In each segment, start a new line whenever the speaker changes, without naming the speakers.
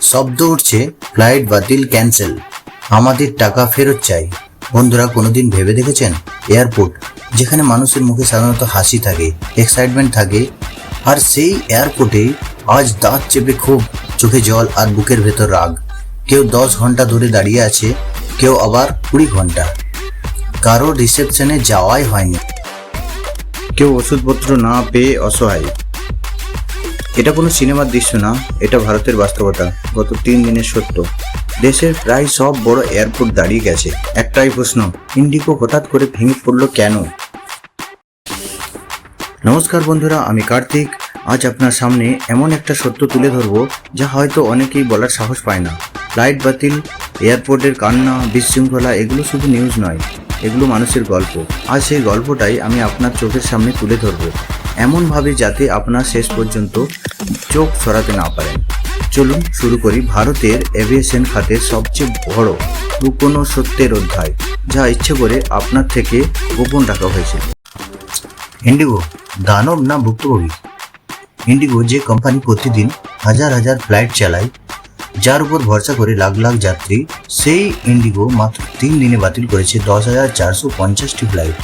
শব্দ উঠছে, ফ্লাইট বাতিল, ক্যান্সেল। আমাদের টাকা ফেরত চাই। বন্ধুরা, কোনোদিন ভেবে দেখেছেন? এয়ারপোর্ট, যেখানে মানুষের মুখে সাধারণত হাসি থাকে এক্সাইটমেন্ট থাকে, আর সেই এয়ারপোর্টে আজ দাঁত চেপে খুব চোখে জল আর বুকের ভেতর রাগ। কেউ দশ ঘণ্টা ধরে দাঁড়িয়ে আছে, কেউ আবার কুড়ি ঘণ্টা। কারও রিসেপশনে যাওয়াই হয়নি। কেউ ওষুধপত্র না পেয়ে অসহায়। এটা কোনো সিনেমার দৃশ্য না, এটা ভারতের বাস্তবতা, গত তিন দিনের সত্য। দেশের প্রায় সব বড় এয়ারপোর্ট দাঁড়িয়ে গেছে। একটাই প্রশ্ন, ইন্ডিগো হঠাৎ করে ভেঙে পড়ল কেন? নমস্কার বন্ধুরা, আমি কার্তিক। আজ আপনার সামনে এমন একটা সত্য তুলে ধরবো, যা হয়তো অনেকেই বলার সাহস পায় না। ফ্লাইট বাতিল, এয়ারপোর্টের কান্না, বিশৃঙ্খলা, এগুলো শুধু নিউজ নয়, এগুলো মানুষের গল্প। আর সেই গল্পটাই আমি আপনার চোখের সামনে তুলে ধরবো। এমনভাবে যাতে আপনার শেষ পর্যন্ত চোখ সরাতে না পারেন। চলুন শুরু করি ভারতের এভিয়েশন খাতের সবচেয়ে বড় লুকোনো সত্যের অধ্যায়, যা ইচ্ছে করে আপনার থেকে গোপন রাখা হয়েছিল ইন্ডিগো দানব না ভুক্তভোগী? ইন্ডিগো যে কোম্পানি প্রতিদিন হাজার হাজার ফ্লাইট চালায়, যার উপর ভরসা করে লাখ লাখ যাত্রী, সেই ইন্ডিগো মাত্র তিন দিনে বাতিল করেছে দশ হাজার চারশো পঞ্চাশটি ফ্লাইট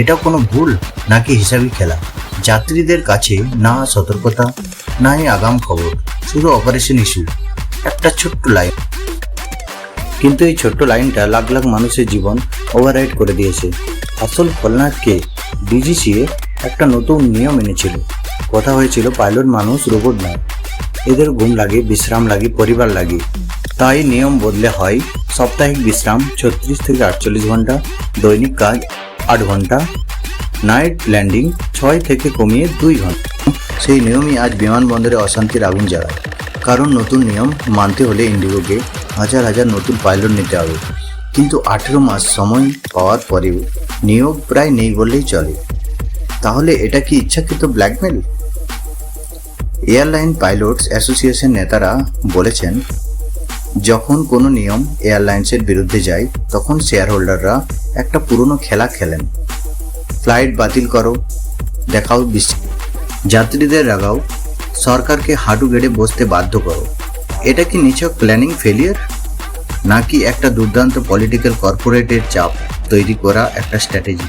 এটা কোনো ভুল নাকি হিসাবি খেলা? যাত্রীদের কাছে না সতর্কতা, নাই আগাম খবর, শুধু অপারেশন ইস্যু একটা ছোট্ট লাইন কিন্তু এই ছোট্ট লাইনটা লাখ লাখ মানুষের জীবন ওভাররাইড করে দিয়েছে। আসল খলনায়ককে ডিজিসিএ একটা নতুন নিয়ম এনেছিল। কথা হয়েছিল পাইলট মানুষ রোবট নয়। এদের ঘুম লাগে, বিশ্রাম লাগে, পরিবার লাগে। তাই নিয়ম বদলে হয় সাপ্তাহিক বিশ্রাম, ছত্রিশ থেকে আটচল্লিশ ঘণ্টা, দৈনিক কাজ আট ঘণ্টা নাইট ল্যান্ডিং ছয় থেকে কমিয়ে দুই ঘণ্টা। সেই নিয়মই আজ বিমানবন্দরে অশান্তির আগুন জ্বালায়। কারণ নতুন নিয়ম মানতে হলে ইন্ডিগোকে হাজার হাজার নতুন পাইলট নিতে হবে। কিন্তু আঠেরো মাস সময় পাওয়ার পরেও নিয়োগ প্রায় নেই বললেই চলে। তাহলে এটা কি ইচ্ছাকৃত ব্ল্যাকমেল এয়ারলাইন পাইলটস অ্যাসোসিয়েশন নেতারা বলেছেন, যখন কোনো নিয়ম এয়ারলাইন্সের বিরুদ্ধে যায়, তখন শেয়ার হোল্ডাররা একটা পুরনো খেলা খেলেন। ফ্লাইট বাতিল করো, দেখাও বিশ্ব। যাত্রীদের রাগাও, সরকারকে হাঁটু গেড়ে বসতে বাধ্য করো। এটা কি নিছক প্ল্যানিং ফেলিয়ার নাকি একটা দুর্দান্ত পলিটিক্যাল কর্পোরেটের চাপ তৈরি করা একটা স্ট্র্যাটেজি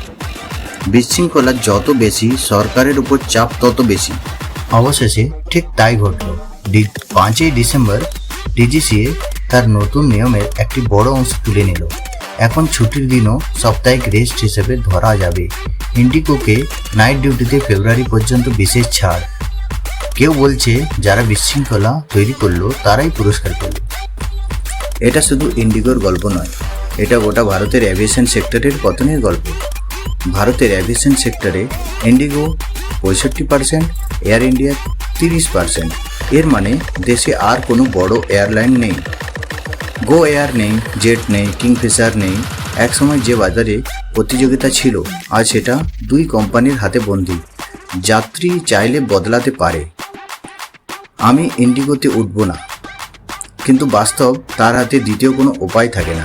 বিশৃঙ্খলা যত বেশি, সরকারের উপর চাপ তত বেশি। অবশেষে ঠিক তাই ঘটল। পাঁচই ডিসেম্বর ডিজিসিএ তার নতুন নিয়মের একটি বড় অংশ তুলে নিল। এখন ছুটির দিনও সাপ্তাহিক রেস্ট হিসেবে ধরা যাবে। ইন্ডিগোকে নাইট ডিউটিতে ফেব্রুয়ারি পর্যন্ত বিশেষ ছাড়। কেউ বলছে, যারা বিশৃঙ্খলা তৈরি করল, তারাই পুরস্কার পেল। এটা শুধু ইন্ডিগোর গল্প নয়, এটা গোটা ভারতের অ্যাভিয়েশন সেক্টরের পতনের গল্প। ভারতের অ্যাভিয়েশন সেক্টরে ইন্ডিগো পঁয়ষট্টি পার্সেন্ট এয়ার ইন্ডিয়া তিরিশ পার্সেন্ট এর মানে দেশে আর কোনো বড় এয়ারলাইন নেই। গো এয়ার নেই জেট নেই কিংফিশার নেই। একসময় যে বাজারে প্রতিযোগিতা ছিল, আজ সেটা দুই কোম্পানির হাতে বন্দি। যাত্রী চাইলে বদলাতে পারে। আমি ইন্ডিগোতে উঠব না। কিন্তু বাস্তব তার হাতে দ্বিতীয় কোনো উপায় থাকে না।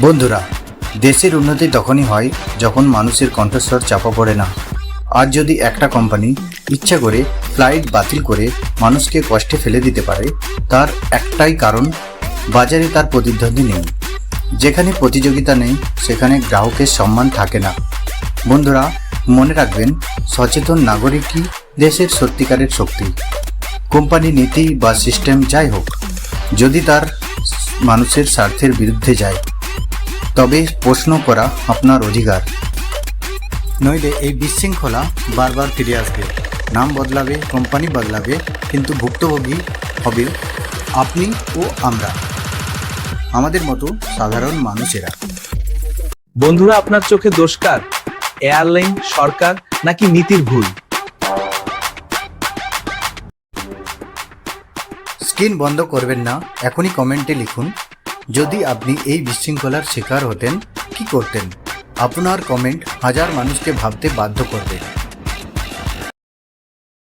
বন্ধুরা, দেশের উন্নতি তখনই হয় যখন মানুষের কণ্ঠস্বর চাপা পড়ে না। আর যদি একটা কোম্পানি ইচ্ছা করে ফ্লাইট বাতিল করে মানুষকে কষ্টে ফেলে দিতে পারে, তার একটাই কারণ, বাজারে তার প্রতিদ্বন্দ্বী নেই। যেখানে প্রতিযোগিতা নেই, সেখানে গ্রাহকের সম্মান থাকে না। বন্ধুরা, মনে রাখবেন, সচেতন নাগরিকই দেশের সত্যিকারের শক্তি? কোম্পানি, নীতি বা সিস্টেম যাই হোক, যদি তার মানুষের স্বার্থের বিরুদ্ধে যায়, তবে প্রশ্ন করা আপনার অধিকার। নইলে এই বিশৃঙ্খলা বারবার ফিরে আসবে। নাম বদলাবে কোম্পানি বদলাবে কিন্তু ভুক্তভোগী হবে আপনি ও আমরা। আমাদের মতো সাধারণ মানুষেরা।
বন্ধুরা আপনার চোখে দোষকার এয়ারলাইন সরকার নাকি নীতির ভুল?
স্ক্রিন বন্ধ করবেন না এখনই কমেন্টে লিখুন। যদি আপনি এই বিশৃঙ্খলার শিকার হতেন কি করতেন? আপনার কমেন্ট হাজার মানুষকে ভাবতে বাধ্য করবে।